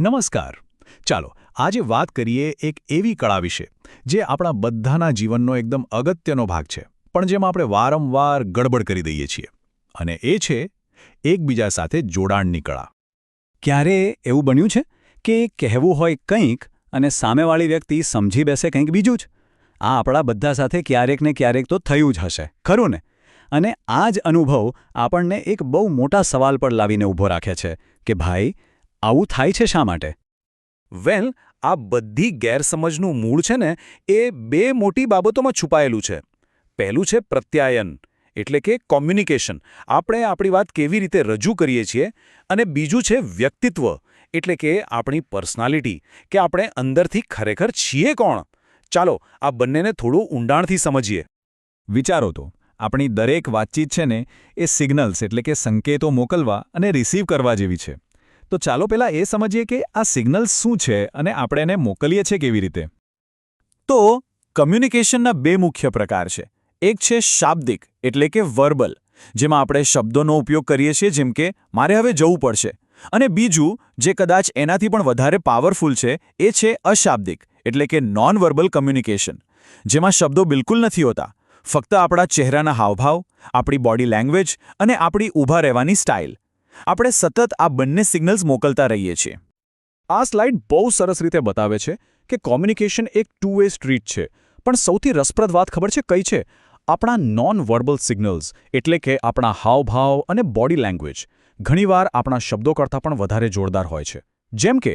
નમસ્કાર. ચાલો, આજે વાત કરીએ એક એવી કળા વિશે, જે આપણા બધાના જીવનનો એકદમ અગત્યનો ભાગ છે, પણ જેમાં આપણે વારંવાર ગડબડ કરી દઈએ છીએ. અને એ છે એકબીજા સાથે જોડાણની કળા. ક્યારે એવું બન્યું છે કે કહેવું હોય કંઈક અને સામેવાળી વ્યક્તિ સમજી બેસે કંઈક બીજું જ? આ આપણા બધા સાથે ક્યારેક ને ક્યારેક તો થયું જ હશે, ખરું ને? અને આ જ અનુભવ આપણને એક બહુ મોટા સવાલ પર લાવીને ઊભો રાખે છે કે ભાઈ આવું થાય છે શા માટે? વેલ આ બધી ગેરસમજનું મૂળ છે ને એ બે મોટી બાબતોમાં છુપાયેલું છે. પહેલું છે પ્રત્યાયન એટલે કે કોમ્યુનિકેશન આપણે આપણી વાત કેવી રીતે રજૂ કરીએ છીએ અને બીજું છે વ્યક્તિત્વ એટલે કે આપણી પર્સનાલિટી કે આપણે અંદરથી ખરેખર છીએ કોણ? ચાલો આ બંનેને થોડું ઊંડાણથી સમજીએ. વિચારો તો આપણી દરેક વાતચીત છે ને એ સિગ્નલ્સ એટલે કે સંકેતો મોકલવા અને રિસીવ કરવા જેવી છે. તો ચાલો પહેલાં એ સમજીએ કે આ સિગ્નલ્સ શું છે અને આપણે એને મોકલીએ છીએ કેવી રીતે. તો, કમ્યુનિકેશનના બે મુખ્ય પ્રકાર છે. એક છે શાબ્દિક, એટલે કે વર્બલ જેમાં આપણે શબ્દોનો ઉપયોગ કરીએ છીએ, જેમ કે, મારે હવે જવું પડશે. અને બીજું, જે કદાચ એનાથી પણ વધારે પાવરફુલ છે, એ છે અશાબ્દિક, એટલે કે નોન વર્બલ કમ્યુનિકેશન જેમાં શબ્દો બિલકુલ નથી હોતા. ફક્ત આપણા ચહેરાના હાવભાવ, આપણી બોડી લેંગ્વેજ અને આપણી ઊભા રહેવાની સ્ટાઇલ આપણે સતત આ બંને સિગ્નલ્સ મોકલતા રહીએ છીએ. આ સ્લાઇડ બહુ સરસ રીતે બતાવે છે કે કોમ્યુનિકેશન એક ટુ વે સ્ટ્રીટ છે, પણ સૌથી રસપ્રદ વાત ખબર છે કઈ છે? આપણા નોન વર્બલ સિગ્નલ્સ એટલે કે આપણા હાવભાવ અને બોડી લેંગ્વેજ ઘણીવાર આપણા શબ્દો કરતાં પણ વધારે જોરદાર હોય છે. જેમ કે,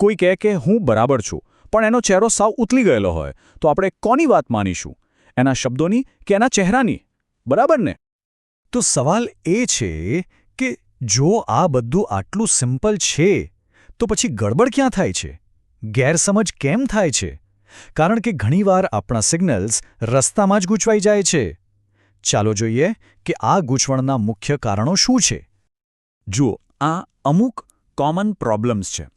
કોઈ કહે કે હું બરાબર છું, પણ એનો ચહેરો સાવ ઉતલી ગયેલો હોય, તો આપણે કોની વાત માનીશું? એના શબ્દોની કે એના ચહેરાની? બરાબર ને? તો સવાલ એ છે કે જો આ બધું આટલું સિમ્પલ છે, તો પછી ગડબડ ક્યાં થાય છે? ગેરસમજ કેમ થાય છે? કારણ કે ઘણીવાર આપણા સિગ્નલ્સ રસ્તામાં જ ગૂંચવાઈ જાય છે. ચાલો જોઈએ કે આ ગૂંચવણના મુખ્ય કારણો શું છે. જુઓ, આ અમુક કોમન પ્રોબ્લેમ્સ છે.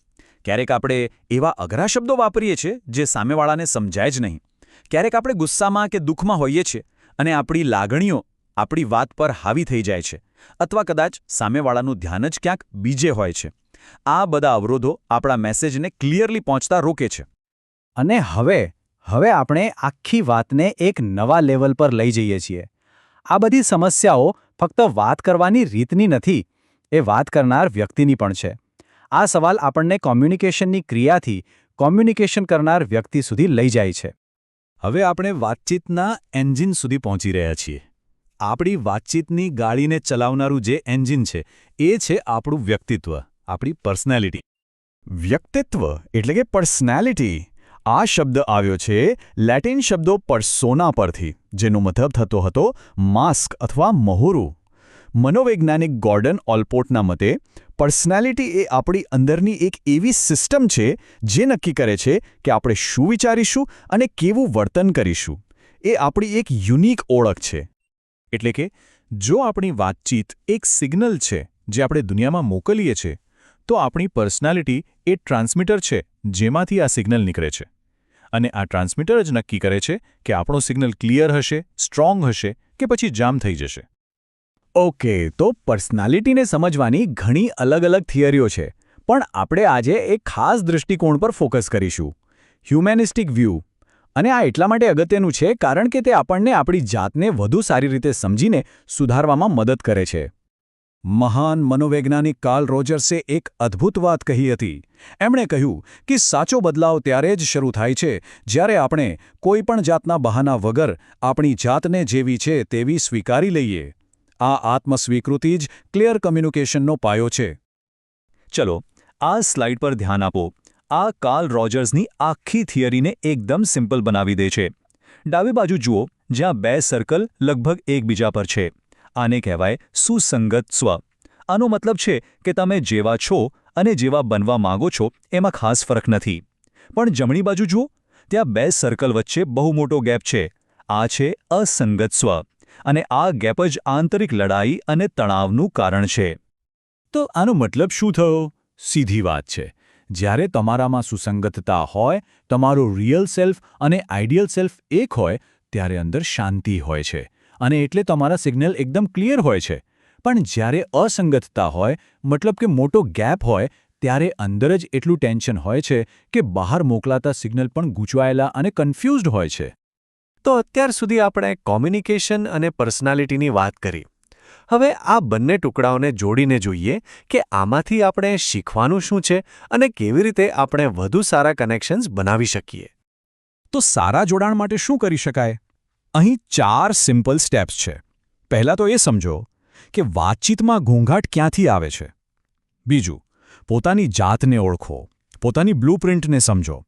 ક્યારેક આપણે એવા અઘરા શબ્દો વાપરીએ છીએ જે સામેવાળાને સમજાય જ નહીં. ક્યારેક આપણે ગુસ્સામાં કે દુઃખમાં હોઈએ છીએ અને આપણી લાગણીઓ આપણી વાત પર હાવી થઈ જાય છે અથવા કદાચ સામેવાળાનું ધ્યાન જ ક્યાંક બીજે હોય છે. આ બધા અવરોધો આપણા મેસેજને ક્લિયરલી પહોંચતા રોકે છે. અને હવે હવે આપણે આખી વાતને એક નવા લેવલ પર લઈ જઈએ છીએ. આ બધી સમસ્યાઓ ફક્ત વાત કરવાની રીતની નથી, એ વાત કરનાર વ્યક્તિની પણ છે. આ સવાલ આપણને કોમ્યુનિકેશનની ક્રિયાથી કોમ્યુનિકેશન કરનાર વ્યક્તિ સુધી લઈ જાય છે. હવે આપણે વાતચીતના એન્જિન સુધી પહોંચી રહ્યા છીએ. આપણી વાતચીતની ગાડીને ચલાવનારું જે એન્જિન છે, એ છે આપણું વ્યક્તિત્વ, આપણી પર્સનાલિટી. વ્યક્તિત્વ એટલે કે પર્સનાલિટી. આ શબ્દ આવ્યો છે લેટિન શબ્દો પરસોના પરથી, જેનો મતલબ થતો હતો માસ્ક અથવા મહોરું. મનોવૈજ્ઞાનિક ગોર્ડન ઓલપોર્ટના મતે, પર્સનાલિટી એ આપણી અંદરની એક એવી સિસ્ટમ છે, જે નક્કી કરે છે કે આપણે શું વિચારીશું અને કેવું વર્તન કરીશું. એ આપણી એક યુનિક ઓળખ છે. એટલે કે, જો આપણી વાતચીત એક સિગ્નલ છે જે આપણે દુનિયામાં મોકલીએ છીએ, તો આપણી પર્સનાલિટી એ ટ્રાન્સમીટર છે જેમાંથી આ સિગ્નલ નીકળે છે. અને આ ટ્રાન્સમીટર જ નક્કી કરે છે કે આપણો સિગ્નલ ક્લિયર હશે, સ્ટ્રોંગ હશે કે પછી જામ થઈ જશે. ઓકે, તો પર્સનાલિટીને સમજવાની ઘણી અલગ અલગ થિયરીઓ છે, પણ આપણે આજે એક ખાસ દૃષ્ટિકોણ પર ફોકસ કરીશું. Humanistic view. અને આ એટલા માટે અગત્યનું છે કારણ કે તે આપણને આપણી જાતને વધુ સારી રીતે સમજીને સુધારવામાં મદદ કરે છે. મહાન મનોવૈજ્ઞાનિક કાર્લ રોજર્સે એક અદ્ભુત વાત કહી હતી. એમણે કહ્યું કે સાચો બદલાવ ત્યારે જ શરૂ થાય છે જ્યારે આપણે કોઈપણ જાતના બહાના વગર આપણી જાતને જેવી છે તેવી સ્વીકારી લઈએ. આ આત્મસ્વીકૃતિ જ ક્લિયર કમ્યુનિકેશનનો પાયો છે. ચલો, આ સ્લાઇડ પર ધ્યાન આપો. આ કાર્લ રોજર્સની આખી થિયરીને એકદમ સિમ્પલ બનાવી દે છે. ડાબી બાજુ જુઓ, જ્યાં બે સર્કલ લગભગ એકબીજા પર છે. આને કહેવાય સુસંગત સ્વ. આનો મતલબ છે કે તમે જેવા છો અને જેવા બનવા માંગો છો, એમાં ખાસ ફરક નથી. પણ જમણી બાજુ જુઓ, ત્યાં બે સર્કલ વચ્ચે બહુ મોટો ગેપ છે. આ છે અસંગત સ્વ. અને આ ગેપ જ આંતરિક લડાઈ અને તણાવનું કારણ છે. તો આનો મતલબ શું થયો? સીધી વાત છે. જ્યારે તમારામાં સુસંગતતા હોય, તમારું રિયલ સેલ્ફ અને આઈડિયલ સેલ્ફ એક હોય, ત્યારે અંદર શાંતિ હોય છે. અને એટલે તમારા સિગ્નલ એકદમ ક્લિયર હોય છે. પણ જ્યારે અસંગતતા હોય, મતલબ કે મોટો ગેપ હોય, ત્યારે અંદર જ એટલું ટેન્શન હોય છે કે બહાર મોકલાતા સિગ્નલ પણ ગૂંચવાયેલા અને કન્ફ્યુઝડ હોય છે. તો અત્યાર સુધી આપણે કોમ્યુનિકેશન અને પર્સનાલિટીની વાત કરી. હવે આ બંને ટુકડાઓને જોડીને જોઈએ કે આમાંથી આપણે શીખવાનું શું છે અને કેવી રીતે આપણે વધુ સારા કનેક્શન્સ બનાવી શકીએ. તો સારા જોડાણ માટે શું કરી શકાય? અહીં ચાર સિમ્પલ સ્ટેપ્સ છે. પહેલાં તો એ સમજો કે વાતચીતમાં ઘોંઘાટ ક્યાંથી આવે છે. બીજું, પોતાની જાતને ઓળખો, પોતાની બ્લુપ્રિન્ટને સમજો.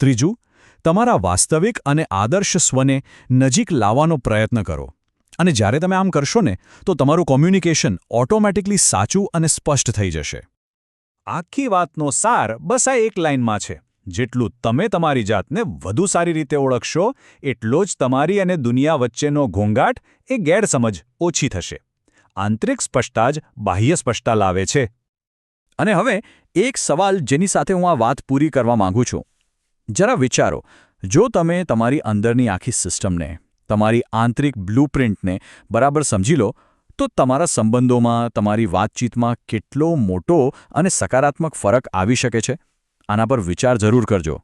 ત્રીજું, તમારા વાસ્તવિક અને આદર્શ સ્વને નજીક લાવવાનો પ્રયત્ન કરો. અને જ્યારે તમે આમ કરશો ને, તો તમારું કોમ્યુનિકેશન ઓટોમેટિકલી સાચું અને સ્પષ્ટ થઈ જશે. આખી વાતનો સાર બસ આ એક લાઇનમાં છે. જેટલું તમે તમારી જાતને વધુ સારી રીતે ઓળખશો, એટલો જ તમારી અને દુનિયા વચ્ચેનો ઘોંઘાટ એ ગેરસમજ ઓછી થશે. આંતરિક સ્પષ્ટતા જ બાહ્ય સ્પષ્ટતા લાવે છે. અને હવે એક સવાલ જેની સાથે હું આ વાત પૂરી કરવા માંગુ છું. જરા વિચારો, જો તમે તમારી અંદરની આખી સિસ્ટમને તમારી આંતરિક બ્લુપ્રિન્ટને બરાબર સમજી લો, તો તમારા સંબંધોમાં, તમારી વાતચીતમાં કેટલો મોટો અને સકારાત્મક ફરક આવી શકે છે? આના પર વિચાર જરૂર કરજો.